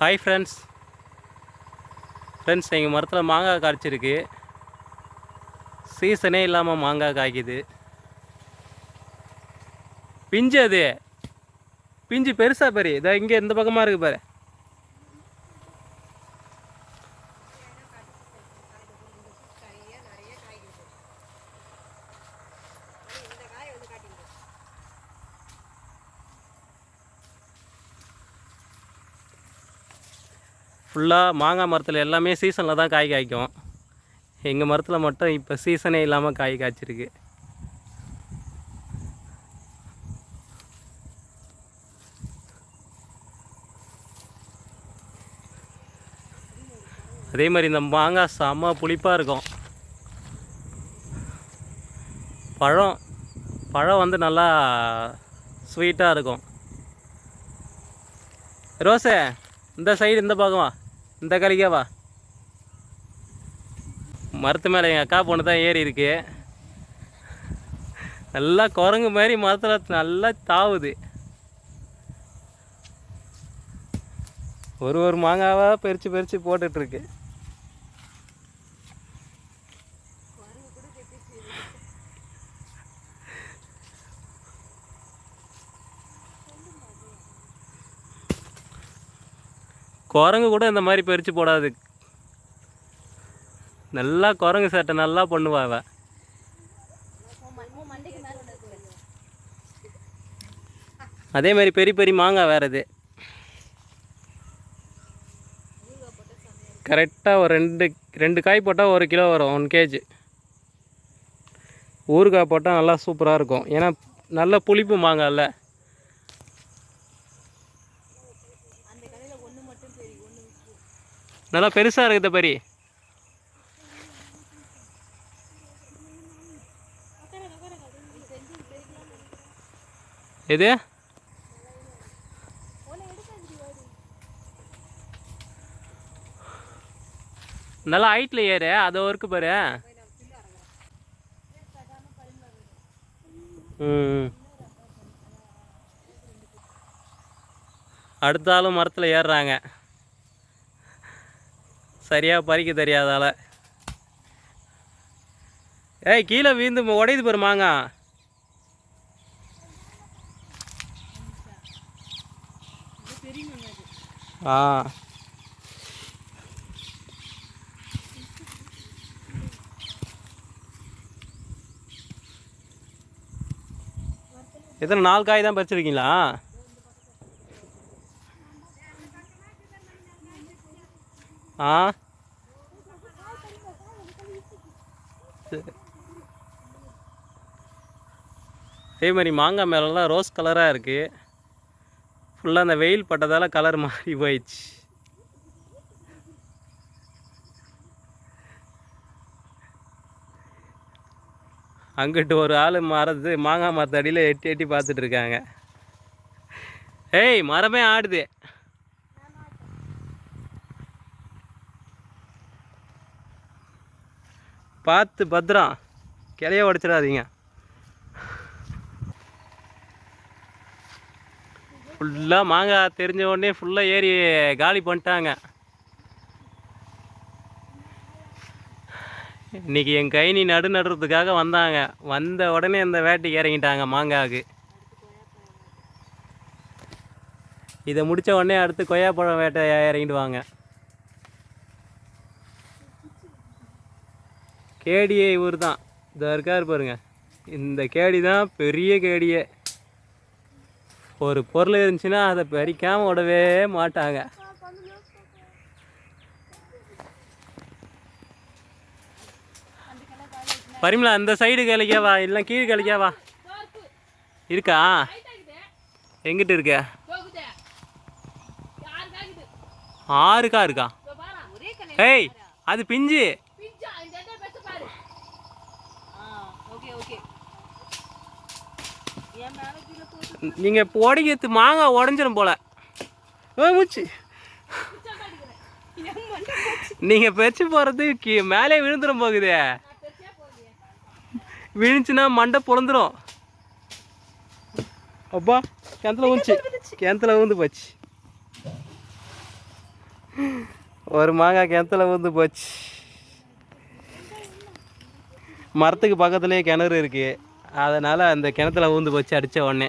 Hi friends friends எங்கள் மரத்தில் மாங்காய் காய்ச்சிருக்கு. சீசனே இல்லாமல் மாங்காய் காய்க்குது. பிஞ்சு அது. பிஞ்சு பெருசாக பாரு. இதை இங்கே இந்த பக்கமாக இருக்குது பாரு. ஃபுல்லாக மாங்காய் மரத்தில் எல்லாமே சீசனில் தான் காய் காய்க்கும். எங்கள் மரத்தில் மட்டும் இப்போ சீசனே இல்லாமல் காய் காய்ச்சிருக்கு. அதே மாதிரி இந்த மாங்காய் செம்ம புளிப்பாக இருக்கும். பழம் பழம் வந்து நல்லா ஸ்வீட்டாக இருக்கும். ரோஸே இந்த சைடு இந்த பக்கம் இந்த கலிக்கா வா. மரத்து மேலே எங்கள் அக்கா பொண்ணு தான் ஏறி இருக்கு. நல்லா குரங்கு மாதிரி மரத்தில் நல்லா தாவுது. ஒரு ஒரு மாங்காவாக பறித்து பறித்து போட்டுட்ருக்கு குரங்கு கூட இந்த மாதிரி பறித்து போடாது. நல்லா குரங்கு சேட்டை நல்லா பண்ணுவா அவ. அதே மாதிரி பெரிய பெரிய மாங்காய் வேறு இது. கரெக்டாக ஒரு ரெண்டு ரெண்டு காய் போட்டால் ஒரு கிலோ வரும் ஒன் கேஜி ஊறுகாய் போட்டால் நல்லா சூப்பராக இருக்கும். ஏன்னா நல்ல புளிப்பு மாங்காய்ல. நல்லா பெருசாக இருக்குது பரி. எது? நல்லா ஹைட்டில் ஏறு அதை ஒர்க்கு பாரு. ம். அடுத்த ஆளும் மரத்தில் ஏறுறாங்க. சரியாக பறிக்க தெரியாதால. ஏய் கீழே வீந்து உடையுது பாரு ஆ. எத்தனை நாலு காய் தான் பறிச்சிருக்கீங்களா? ஆ? சரி. அதே மாதிரி மாங்காய் மேலெலாம் ரோஸ் கலராக இருக்குது ஃபுல்லாக அந்த வெயில் பட்டதால் கலர் மாறி போயிடுச்சு. அங்கிட்டு ஒரு ஆள் மரத்து மாங்காய் மரத்தடியில் எட்டி எட்டி பார்த்துட்டு இருக்காங்க. ஏய் மரமே ஆடுது. பார்த்து பத்திரம் கிளைய உடைச்சிடாதீங்க. ஃபுல்லாக மாங்காய் தெரிஞ்ச உடனே ஃபுல்லாக ஏறி காலி பண்ணிட்டாங்க. இன்னைக்கு என் கைனி நடு நடுறதுக்காக வந்தாங்க. வந்த உடனே இந்த வேட்டைக்கு இறங்கிட்டாங்க மாங்காவுக்கு. இதை முடிச்ச உடனே அடுத்து கொய்யாப்பழம் வேட்டை இறங்கிடுவாங்க. கேடியே இவர் தான். இதாக இருக்கார் பாருங்க. இந்த கேடி தான் பெரிய கேடியே. ஒரு பொருள் இருந்துச்சுன்னா அதை பறிக்காமல் விடவே மாட்டாங்க. பரிமலா அந்த சைடு கிளைக்கா இல்லை கீழ் கிளைக்கா இருக்கா? எங்கிட்ட இருக்க? ஆறுக்கா இருக்கா? ஏய் அது பிஞ்சு. நீங்கள் உடைக்கிறது மாங்காய் உடஞ்சிடும் போல. மூச்சு. நீங்கள் பறிச்சு போகிறது கீ மேலே விழுந்துடும் போகுதே. விழுந்துச்சுன்னா மண்டை பிறந்துடும் அப்பா கிணத்துல ஊந்துச்சு கிணத்துல ஊந்து போச்சு. ஒரு மாங்காய் கிணத்துல ஊந்து போச்சு. மரத்துக்கு பக்கத்துலேயே கிணறு இருக்குது அதனால் அந்த கிணத்துல ஊந்து போச்சு அடித்த உடனே.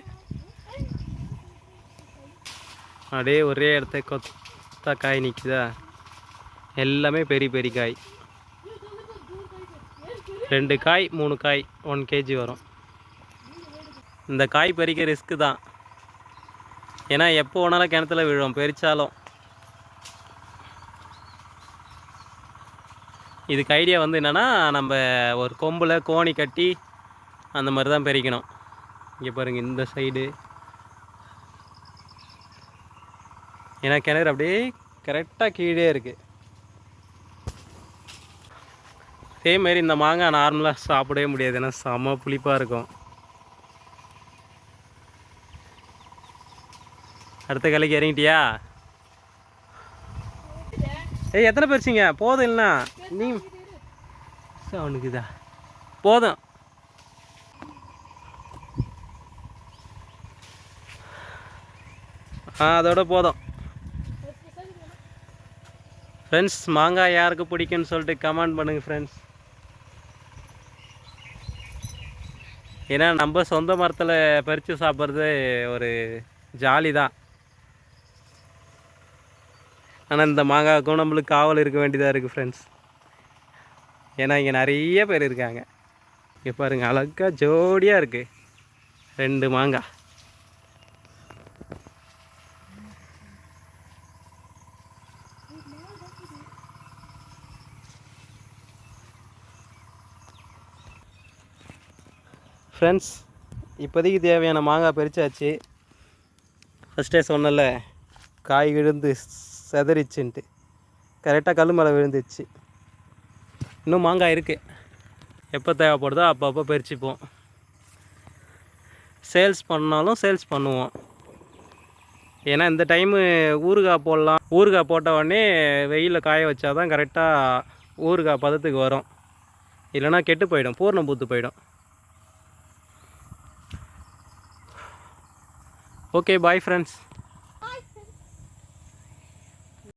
அப்படியே ஒரே இடத்த கொத்தா காய் நிற்குதா எல்லாமே பெரிய பெரிய காய். ரெண்டு காய் மூணு காய் ஒன் கேஜி வரும். இந்த காய் பறிக்க ரிஸ்க்கு தான். ஏன்னா எப்போ வேணாலும் கிணத்துல விழும் பறிச்சாலும். இதுக்கு ஐடியா வந்து என்னென்னா நம்ம ஒரு கொம்பில் கோணி கட்டி அந்த மாதிரி தான் பறிக்கணும். இங்கே பாருங்கள் இந்த சைடு ஏன்னா கிணறு அப்படியே கரெக்டாக கீழே இருக்குது அதே மாதிரி இந்த மாங்காய் நார்மலாக சாப்பிடவே முடியாது. ஏன்னா செம புளிப்பாக இருக்கும். அடுத்த கலைக்கு இறங்கிட்டியா? ஏய் எத்தனை பேர்ச்சிங்க போதும் இல்லைண்ணா. நீ அவனுக்கு இதா. போதும். ஆ அதோட போதும். ஃப்ரெண்ட்ஸ் மாங்காய் யாருக்கு பிடிக்கும்னு சொல்லிட்டு கமெண்ட் பண்ணுங்கள் ஃப்ரெண்ட்ஸ் ஏன்னா நம்ம சொந்த மரத்தில் பறித்து சாப்பிட்றது ஒரு ஜாலி தான் ஆனால் இந்த மாங்காய்க்கும் நம்மளுக்கு காவல் இருக்க வேண்டியதாக இருக்குது ஃப்ரெண்ட்ஸ் ஏன்னா இங்கே நிறைய பேர் இருக்காங்க. இங்கே பாருங்கள் அழகாக ஜோடியாக இருக்குது ரெண்டு மாங்காய் ஃப்ரெண்ட்ஸ் இப்போதைக்கு தேவையான மாங்காய் பறிச்சாச்சு. ஃபஸ்ட்டே சொன்னல காய் விழுந்து செதறிச்சுன்ட்டு. கரெக்டாக கல் மேலே விழுந்துச்சு. இன்னும் மாங்காய் இருக்குது எப்போ தேவைப்படுதோ அப்பப்போ பறிச்சுப்போம். சேல்ஸ் பண்ணாலும் சேல்ஸ் பண்ணுவோம். ஏன்னா இந்த டைமு ஊறுகாய் போடலாம். ஊறுகாய் போட்ட உடனே வெயிலில் காய வச்சா தான் கரெக்டாக ஊறுகாய் பதத்துக்கு வரும். இல்லைனா கெட்டு போயிடும். பூர்ணம் பூத்து போயிடும். Okay bye friends